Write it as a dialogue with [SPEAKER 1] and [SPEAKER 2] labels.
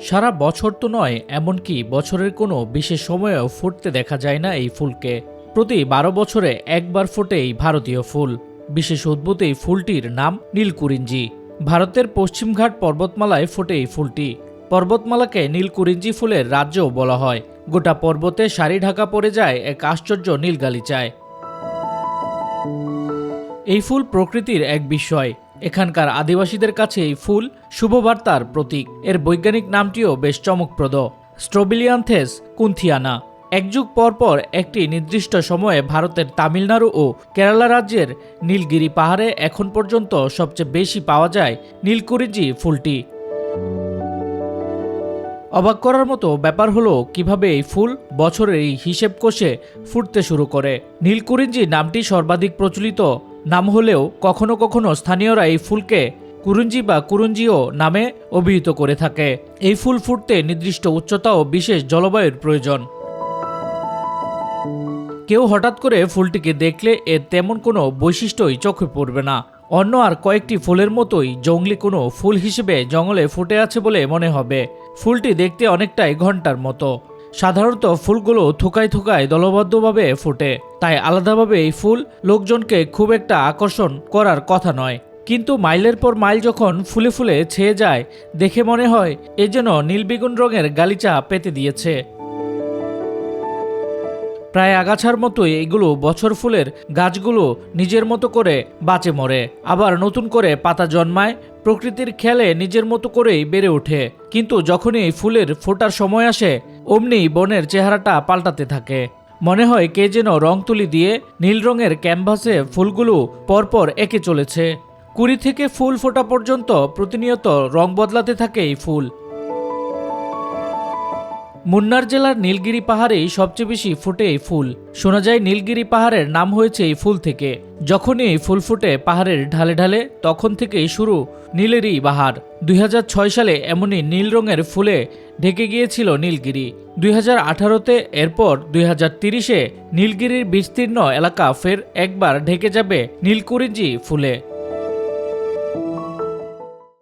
[SPEAKER 1] সারা বছর তো নয়, এমনকি বছরের কোনো বিশেষ সময়েও ফুটতে দেখা যায় না এই ফুলকে। প্রতি বারো বছরে একবার ফোটে এই ভারতীয় ফুল। বিশেষ উদ্ভূত এই ফুলটির নাম নীলকুরিঞ্জি। ভারতের পশ্চিমঘাট পর্বতমালায় ফোটে এই ফুলটি। পর্বতমালাকে নীলকুরিঞ্জি ফুলের রাজ্যও বলা হয়। গোটা পর্বতে শাড়ি ঢাকা পড়ে যায় এক আশ্চর্য নীলগালিচায়। এই ফুল প্রকৃতির এক বিষয়। এখানকার আদিবাসীদের কাছে এই ফুল শুভবার্তার প্রতীক। এর বৈজ্ঞানিক নামটিও বেশ চমকপ্রদ। স্ট্রোবিলিয়ানথেস কুন্থিয়ানা। এক যুগ পর পর একটি নির্দিষ্ট সময়ে ভারতের তামিলনাড়ু ও কেরালা রাজ্যের নীলগিরি পাহাড়ে এখন পর্যন্ত সবচেয়ে বেশি পাওয়া যায় নীলকুরিঞ্জি ফুলটি। অবাক করার মতো ব্যাপার হলো কীভাবে এই ফুল বছরের এই হিসেব কষে ফুটতে শুরু করে। নীলকুরিঞ্জি নামটি সর্বাধিক প্রচলিত নাম হলেও কখনো কখনো স্থানীয়রা এই ফুলকে কুরুঞ্জি বা কুরুঞ্জিও নামে অভিহিত করে থাকে। এই ফুল ফুটতে নির্দিষ্ট উচ্চতা ও বিশেষ জলবায়ুর প্রয়োজন। কেউ হঠাৎ করে ফুলটিকে দেখলে এর তেমন কোনো বৈশিষ্ট্যই চোখে পড়বে না। অন্য আর কয়েকটি ফুলের মতোই জঙ্গলি কোনো ফুল হিসেবে জঙ্গলে ফুটে আছে বলে মনে হবে। ফুলটি দেখতে অনেকটাই ঘণ্টার মতো। সাধারণত ফুলগুলো থুকায় থুকায় দলবদ্ধভাবে ফোটে, তাই আলাদাভাবে এই ফুল লোকজনকে খুব একটা আকর্ষণ করার কথা নয়। কিন্তু মাইলের পর মাইল যখন ফুলে ফুলে ছেয়ে যায়, দেখে মনে হয় এ যেন নীলবেগুন রঙের গালিচা পেতে দিয়েছে। প্রায় আগাছার মতোই এগুলো বছর ফুলের গাছগুলো নিজের মতো করে বাঁচে মরে, আবার নতুন করে পাতা জন্মায়, প্রকৃতির খেলে নিজের মতো করেই বেড়ে ওঠে। কিন্তু যখনই ফুলের ফোটার সময় আসে অমনি বনের চেহারাটা পাল্টাতে থাকে। মনে হয় কে যেন রং তুলি দিয়ে নীল রঙের ক্যানভাসে ফুলগুলো পরপর এঁকে চলেছে। কুড়ি থেকে ফুল ফোটা পর্যন্ত প্রতিনিয়ত রং বদলাতে থাকে এই ফুল। মুন্নার জেলার নীলগিরি পাহাড়েই সবচেয়ে বেশি ফুটে এই ফুল। শোনা যায় নীলগিরি পাহাড়ের নাম হয়েছে এই ফুল থেকে। যখনই এই ফুল ফুটে পাহাড়ের ঢালে ঢালে, তখন থেকেই শুরু নীলেরই বাহার। দুই হাজার ছয় সালে এমনই নীল রঙের ফুলে ঢেকে গিয়েছিল নীলগিরি। দুই হাজার আঠারোতে এরপর দুই হাজার তিরিশে নীলগিরির বিস্তীর্ণ এলাকা ফের একবার ঢেকে যাবে নীলকুরিঞ্জি ফুলে।